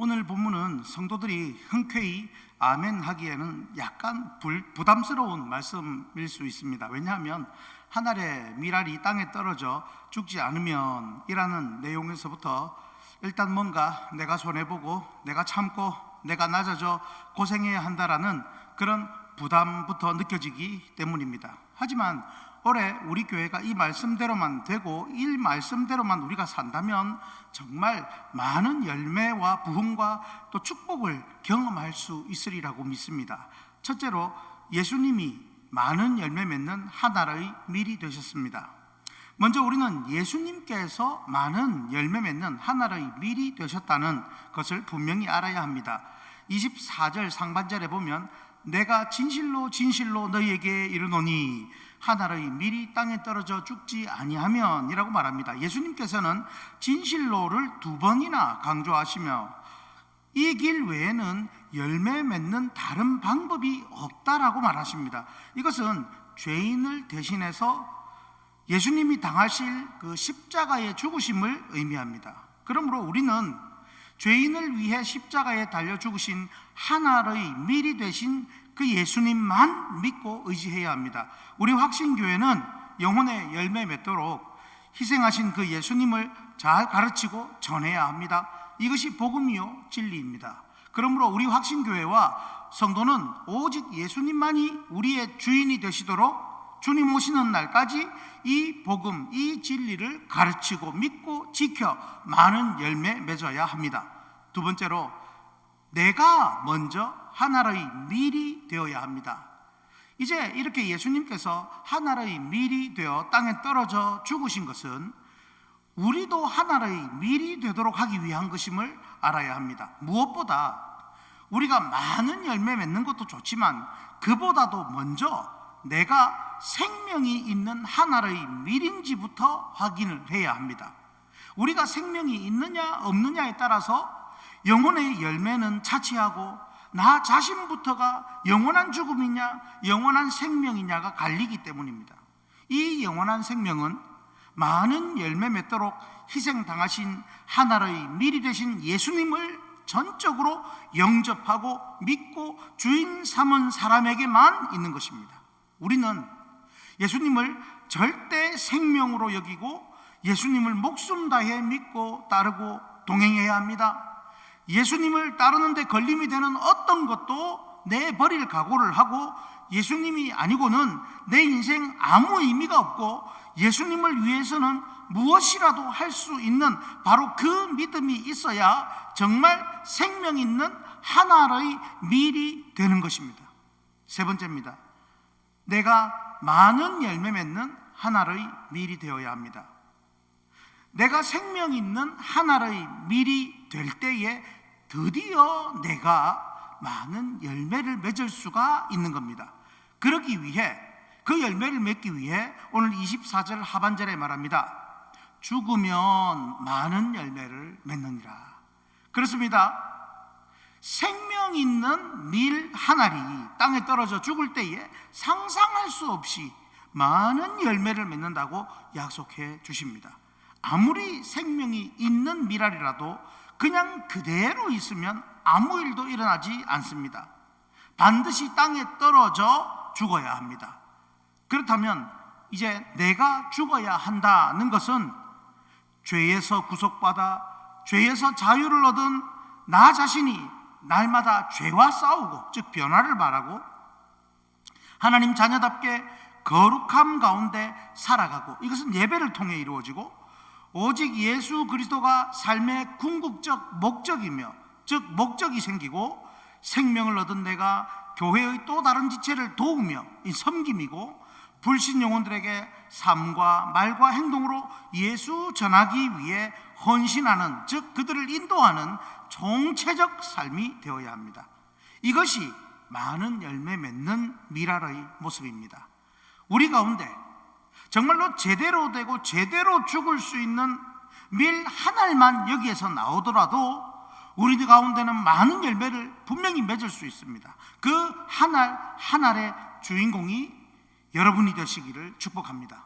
오늘 본문은 성도들이 흔쾌히 아멘 하기에는 약간 불- 부담스러운 말씀일 수 있습니다. 왜냐하면 하늘의 미랄이 땅에 떨어져 죽지 않으면 이라는 내용에서부터 일단 뭔가 내가 손해보고 내가 참고 내가 낮아져 고생해야 한다라는 그런 부담부터 느껴지기 때문입니다. 하지만 올해 우리 교회가 이 말씀대로만 되고 이 말씀대로만 우리가 산다면 정말 많은 열매와 부흥과 또 축복을 경험할 수 있으리라고 믿습니다. 첫째로 예수님이 많은 열매 맺는 하나의 밀이 되셨습니다. 먼저 우리는 예수님께서 많은 열매 맺는 하나의 밀이 되셨다는 것을 분명히 알아야 합니다. 24절 상반절에 보면 내가 진실로 진실로 너희에게 이르노니 하나의 밀이 땅에 떨어져 죽지 아니하면이라고 말합니다. 예수님께서는 진실로를 두 번이나 강조하시며 이 길 외에는 열매 맺는 다른 방법이 없다라고 말하십니다. 이것은 죄인을 대신해서 예수님이 당하실 그 십자가의 죽으심을 의미합니다. 그러므로 우리는 죄인을 위해 십자가에 달려 죽으신 하나의 미리 되신 그 예수님만 믿고 의지해야 합니다. 우리 확신교회는 영혼의 열매 맺도록 희생하신 그 예수님을 잘 가르치고 전해야 합니다. 이것이 복음이요 진리입니다. 그러므로 우리 확신교회와 성도는 오직 예수님만이 우리의 주인이 되시도록 주님 오시는 날까지 이 복음, 이 진리를 가르치고 믿고 지켜 많은 열매 맺어야 합니다. 두 번째로 내가 먼저 하나의 밀이 되어야 합니다. 이제 이렇게 예수님께서 하나의 밀이 되어 땅에 떨어져 죽으신 것은 우리도 하나의 밀이 되도록 하기 위한 것임을 알아야 합니다. 무엇보다 우리가 많은 열매 맺는 것도 좋지만 그보다도 먼저 내가 생명이 있는 하나의 밀인지부터 확인을 해야 합니다. 우리가 생명이 있느냐 없느냐에 따라서 영혼의 열매는 차치하고 나 자신부터가 영원한 죽음이냐 영원한 생명이냐가 갈리기 때문입니다. 이 영원한 생명은 많은 열매 맺도록 희생당하신 하나의 미리 되신 예수님을 전적으로 영접하고 믿고 주인 삼은 사람에게만 있는 것입니다. 우리는 예수님을 절대 생명으로 여기고 예수님을 목숨 다해 믿고 따르고 동행해야 합니다. 예수님을 따르는데 걸림이 되는 어떤 것도 내버릴 각오를 하고 예수님이 아니고는 내 인생 아무 의미가 없고 예수님을 위해서는 무엇이라도 할 수 있는 바로 그 믿음이 있어야 정말 생명 있는 하나의 밀이 되는 것입니다. 세 번째입니다. 내가 많은 열매 맺는 하나의 밀이 되어야 합니다. 내가 생명 있는 하나의 밀이 될 때에 드디어 내가 많은 열매를 맺을 수가 있는 겁니다. 그러기 위해 그 열매를 맺기 위해 오늘 24절 하반절에 말합니다. 죽으면 많은 열매를 맺느니라. 그렇습니다. 생명 있는 밀 하나리 땅에 떨어져 죽을 때에 상상할 수 없이 많은 열매를 맺는다고 약속해 주십니다. 아무리 생명이 있는 밀알이라도 그냥 그대로 있으면 아무 일도 일어나지 않습니다. 반드시 땅에 떨어져 죽어야 합니다. 그렇다면 이제 내가 죽어야 한다는 것은 죄에서 구속받아 죄에서 자유를 얻은 나 자신이 날마다 죄와 싸우고 즉 변화를 말하고 하나님 자녀답게 거룩함 가운데 살아가고 이것은 예배를 통해 이루어지고 오직 예수 그리스도가 삶의 궁극적 목적이며 즉 목적이 생기고 생명을 얻은 내가 교회의 또 다른 지체를 도우며 이 섬김이고 불신 영혼들에게 삶과 말과 행동으로 예수 전하기 위해 헌신하는 즉 그들을 인도하는 총체적 삶이 되어야 합니다. 이것이 많은 열매 맺는 미랄의 모습입니다. 우리 가운데 정말로 제대로 되고 제대로 죽을 수 있는 밀 한 알만 여기에서 나오더라도 우리 가운데는 많은 열매를 분명히 맺을 수 있습니다. 그 한 알 한 알의 주인공이 여러분이 되시기를 축복합니다.